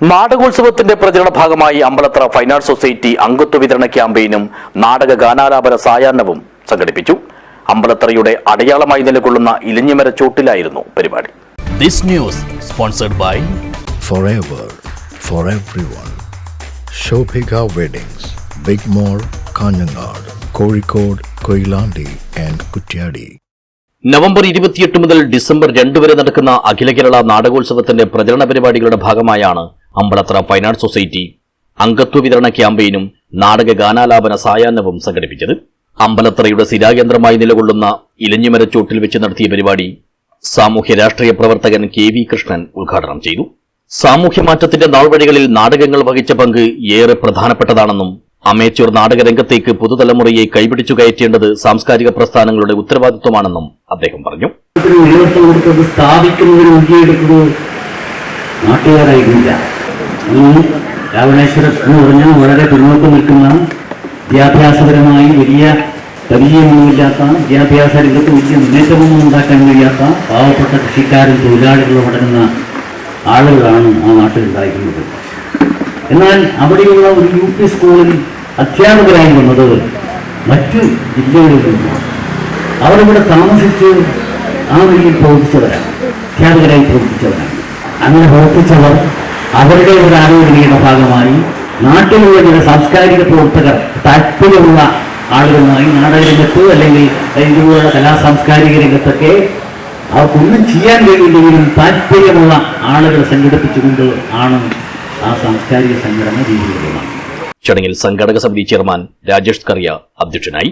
നാടകോത്സവത്തിന്റെ പ്രചരണ ഭാഗമായി Ambalathra fine arts society അംഗത്വ വിതരണ ക്യാമ്പയിനും നാടക ഗാനാലാപന സായാഹ്നവും സംഘടിപ്പിച്ചു അമ്പലത്രയുടെ അടയാളമായി നിലകൊള്ളുന്ന ഇലഞ്ഞിമര ചോട്ടിലായിരുന്നു പരിപാടി This news sponsored by forever for everyone. Shobhika Weddings, Big Mall, Kanyanad, Kozhikode, Koilandi and Kutyadi. November ഇരുപത്തിയെട്ട് മുതൽ ഡിസംബർ രണ്ട് വരെ നടക്കുന്ന അഖില കേരള നാടകോത്സവത്തിന്റെ പ്രചരണ പരിപാടികളുടെ ഭാഗമായാണ് അമ്പലത്ര ഫൈൻ ആർട്സ് സൊസൈറ്റി അംഗത്വ വിതരണ ക്യാമ്പയിനും നാടക ഗാനാലാപന സായാഹ്നവും സംഘടിപ്പിച്ചത്. അമ്പലത്രയുടെ സ്ഥിരാകേന്ദ്രമായി നിലകൊള്ളുന്ന ഇലഞ്ഞിമരച്ചോട്ടിൽ വെച്ച് നടത്തിയ പരിപാടി സാമൂഹ്യ രാഷ്ട്രീയ പ്രവർത്തകൻ കെ വി കൃഷ്ണൻ ഉദ്ഘാടനം ചെയ്തു. സാമൂഹ്യ സാമൂഹ്യമാറ്റത്തിന്റെ നാൾവഴികളിൽ നാടകങ്ങൾ വഹിച്ച പങ്ക് ഏറെ പ്രധാനപ്പെട്ടതാണെന്നും അമേച്ചൂർ നാടകരംഗത്തേക്ക് പുതുതലമുറയെ കൈപിടിച്ചു കയറ്റേണ്ടത് സാംസ്കാരിക പ്രസ്ഥാനങ്ങളുടെ ഉത്തരവാദിത്വമാണെന്നും അദ്ദേഹം പറഞ്ഞു. സ്ഥാപിക്കുന്നതിന് നാട്ടുകാരായിരുന്നില്ല. ഇന്ന് രാവണേശ്വരം എന്ന് പറഞ്ഞാൽ വളരെ പിന്നോട്ട് നിൽക്കുന്ന വിദ്യാഭ്യാസപരമായി വലിയ പരിചയമൊന്നുമില്ലാത്ത വിദ്യാഭ്യാസ രംഗത്ത് വലിയ മുന്നേറ്റമൊന്നും ഉണ്ടാക്കാൻ കഴിയാത്ത പാവപ്പെട്ട കൃഷിക്കാരും തൊഴിലാളികളും അടങ്ങുന്ന ആളുകളാണ് ആ നാട്ടിൽ നാട്ടിലുണ്ടായിരുന്നത് എന്നാൽ അവിടെയുള്ള ഒരു യു പി സ്കൂളിൽ അധ്യാപകരായി വന്നത് മറ്റു ജില്ലകളിൽ നിന്നാണ്. അവരിവിടെ താമസിച്ച് ആ വഴിയിൽ പ്രവർത്തിച്ചവരാണ് അധ്യാപകരായി പ്രവർത്തിച്ചവരാണ്. അങ്ങനെ പ്രവർത്തിച്ചവർ അവരുടെ ഒരു ആലോചനയുടെ ഭാഗമായി നാട്ടിലുള്ള ചില സാംസ്കാരിക പ്രവർത്തകർ താല്പര്യമുള്ള ആളുകളുമായി നാടകരംഗത്ത് അല്ലെങ്കിൽ ഇതുപോലുള്ള കലാ സാംസ്കാരിക രംഗത്തൊക്കെ അവർക്കൊന്നും ചെയ്യാൻ കഴിയില്ലെങ്കിലും താല്പര്യമുള്ള ആളുകളെ സംഘടിപ്പിച്ചുകൊണ്ട് ആണ് ആ സാംസ്കാരിക സംഘടന രീതിയിലുള്ളത് ചടങ്ങിൽ സംഘാടക സമിതി ചെയർമാൻ രാജേഷ് കറിയ അധ്യക്ഷനായി.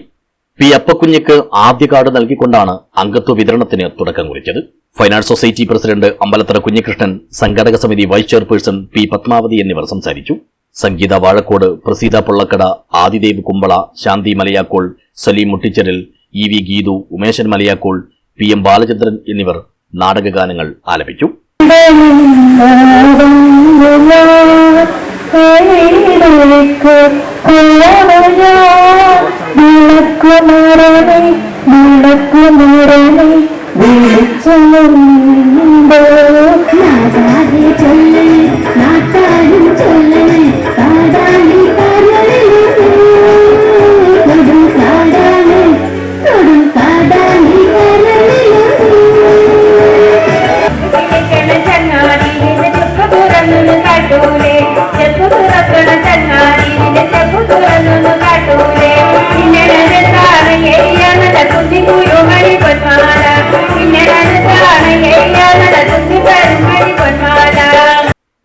പി അപ്പക്കുഞ്ഞിക്ക് ആദ്യ കാർഡ് നൽകിക്കൊണ്ടാണ് അംഗത്വ വിതരണത്തിന് തുടക്കം കുറിച്ചത്. Finance society president Ambalathara Kunhikrishnan സംഘാടക സമിതി വൈസ് ചെയർപേഴ്സൺ പി പത്മാവതി എന്നിവർ സംസാരിച്ചു. Sangeetha Vazhakkode Praseetha Pollakkada Adidev Kumbala Shanti Malayakkol Saleem Muttichiral E V Geethu Umeshan Malayakkol P M Balachandran എന്നിവർ നാടകഗാനങ്ങൾ ആലപിച്ചു ഇരിക്കണ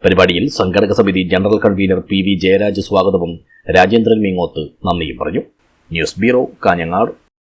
പരിപാടിയിൽ സംഘടക സമിതി general convener P V Jayaraj സ്വാഗതവും രാജേന്ദ്രൻ മീങ്ങോത്ത് നന്ദിയും പറഞ്ഞു. News bureau Kanhangad.